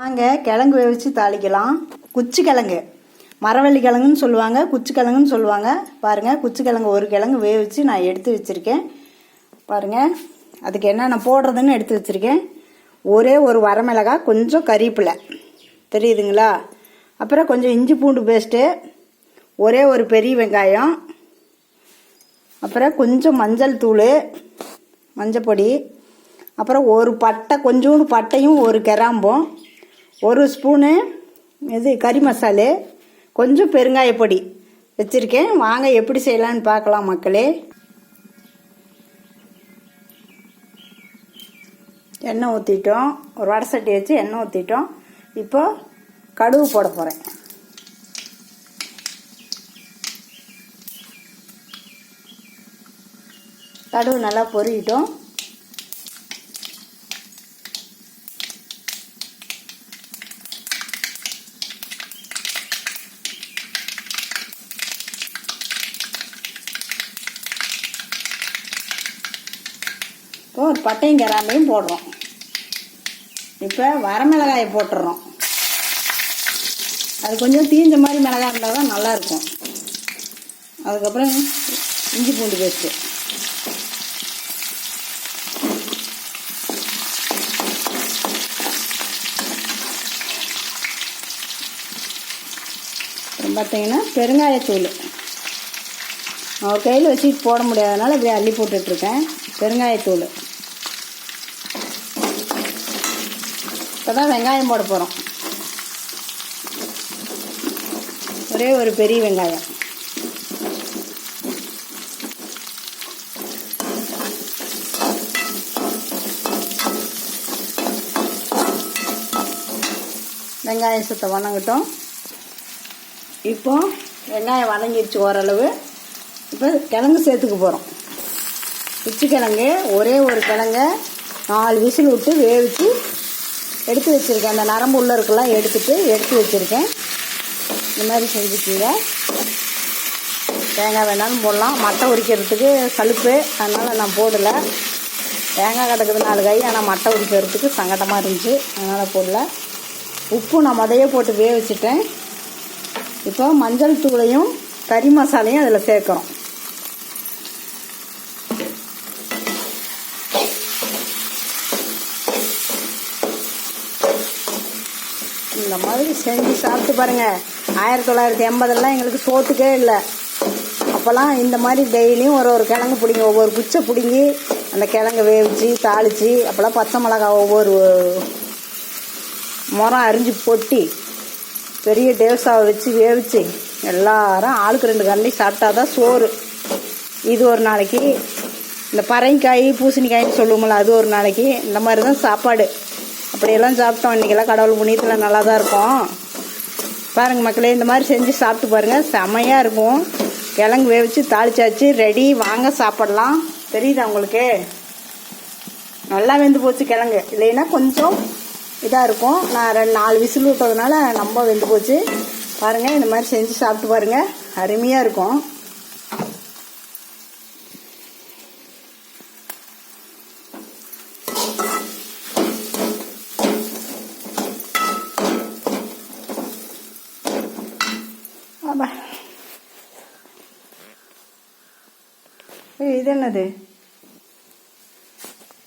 நாங்கள் கிழங்கு வேவிச்சு தாளிக்கலாம். குச்சி கிழங்கு மரவள்ளி கிழங்குன்னு சொல்லுவாங்க குச்சி கிழங்குன்னு சொல்லுவாங்க. பாருங்கள் குச்சி கிழங்கு ஒரு கிழங்கு வேவிச்சு நான் எடுத்து வச்சுருக்கேன். பாருங்கள் அதுக்கு என்னென்ன போடுறதுன்னு எடுத்து வச்சுருக்கேன். ஒரே ஒரு வரமிளகாய் கொஞ்சம் கறிப்பில். தெரியுதுங்களா? அப்புறம் கொஞ்சம் இஞ்சி பூண்டு பேஸ்ட்டு ஒரே ஒரு பெரிய வெங்காயம். அப்புறம் கொஞ்சம் மஞ்சள் தூள் மஞ்சப்பொடி. அப்புறம் ஒரு பட்டை கொஞ்சோண்டு பட்டையும் ஒரு கிராம்பும். ஒரு ஸ்பூனு இது கறி மசாலு கொஞ்சம் பெருங்காயப்பொடி வச்சுருக்கேன். வாங்க எப்படி செய்யலான்னு பார்க்கலாம் மக்களே. எண்ணெய் ஊற்றிட்டோம் ஒரு வடை சட்டி வச்சு எண்ணெய் ஊற்றிட்டோம் இப்போ கடுகு போட போகிறேன் கடுகு நல்லா பொறிக்கிட்டோம் இப்போ ஒரு பட்டையும் கிராம்பையும் போடுறோம். இப்போ வரமிளகாயை போட்டுடுறோம் அது கொஞ்சம் தீஞ்ச மாதிரி மிளகாய் இருந்தால் தான் நல்லாயிருக்கும். அதுக்கப்புறம் இஞ்சி பூண்டு பேஸ்ட்டு. அப்புறம் பார்த்தீங்கன்னா பெருங்காயத்தூள். அவன் கையில் வச்சுட்டு போட முடியாதனால இப்படியே அள்ளி போட்டுட்ருக்கேன். பெருங்காயத்தூள். இப்போ தான் வெங்காயம் போட போகிறோம் ஒரே ஒரு பெரிய வெங்காயம். வெங்காயம் சுத்த வணங்கட்டும். இப்போ வெங்காயம் வணங்கிடுச்சு ஓரளவு. இப்போ கிழங்கு சேர்த்துக்க போகிறோம் உச்சி கிழங்கு ஒரே ஒரு கிழங்க நாலு விசில் விட்டு வேவிச்சு எடுத்து வச்சுருக்கேன். அந்த நரம்பு உள்ள இருக்கலாம் எடுத்துட்டு எடுத்து வச்சுருக்கேன். இந்த மாதிரி செஞ்சுக்கீங்க. தேங்காய் வேணாலும் போடலாம். மட்டை உரிக்கிறதுக்கு சலுப்பு. அதனால் நான் போடலை. தேங்காய் கிடக்குது நாலு கை ஆனால் மட்டை உரிக்கிறதுக்கு சங்கடமாக இருந்துச்சு. அதனால் போடல. உப்பு நான் முதையே போட்டு வேக வச்சுட்டேன். இப்போ மஞ்சள் தூளையும் கறி மசாலையும் அதில் சேர்க்குறோம் இந்த மாதிரி செஞ்சு சாப்பிட்டு பாருங்க. ஆயிரத்தி தொள்ளாயிரத்தி எண்பதெல்லாம் எங்களுக்கு சோத்துக்கே இல்லை. அப்போல்லாம் இந்த மாதிரி டெய்லியும் ஒரு ஒரு கிழங்கு பிடிங்கி. ஒவ்வொரு குச்சை பிடுங்கி அந்த கிழங்கு வேவிச்சு தாளித்து அப்போல்லாம் பச்சை மிளகா ஒவ்வொரு முறம் அரிஞ்சு பொட்டி பெரிய டேவ்ஸாவை வச்சு வேவிச்சு எல்லாரும் ஆளுக்கு ரெண்டு கரண்டி சாப்பிட்டா தான் சோறு. இது ஒரு நாளைக்கு இந்த பறைங்காய் பூசணிக்காய்னு சொல்லுவோம்ல அது ஒரு நாளைக்கு இந்த மாதிரி தான் சாப்பாடு. அப்படியெல்லாம் சாப்பிட்டோம். இன்றைக்கெல்லாம் கடவுள் புண்ணியத்தில் நல்லா தான் இருக்கும். பாருங்கள் மக்களே இந்த மாதிரி செஞ்சு சாப்பிட்டு பாருங்கள் செமையாக இருக்கும். கிழங்கு வேவிச்சு தாளிச்சாச்சு. ரெடி. வாங்க சாப்பிடலாம். தெரியுதா உங்களுக்கு? நல்லா வெந்து போச்சு கிழங்கு. இல்லைன்னா கொஞ்சம் இதாக இருக்கும். நான் ரெண்டு நாலு விசில் விட்டதுனால ரொம்ப வெந்து போச்சு. பாருங்கள் இந்த மாதிரி செஞ்சு சாப்பிட்டு பாருங்கள் அருமையாக இருக்கும். എഴുതണത്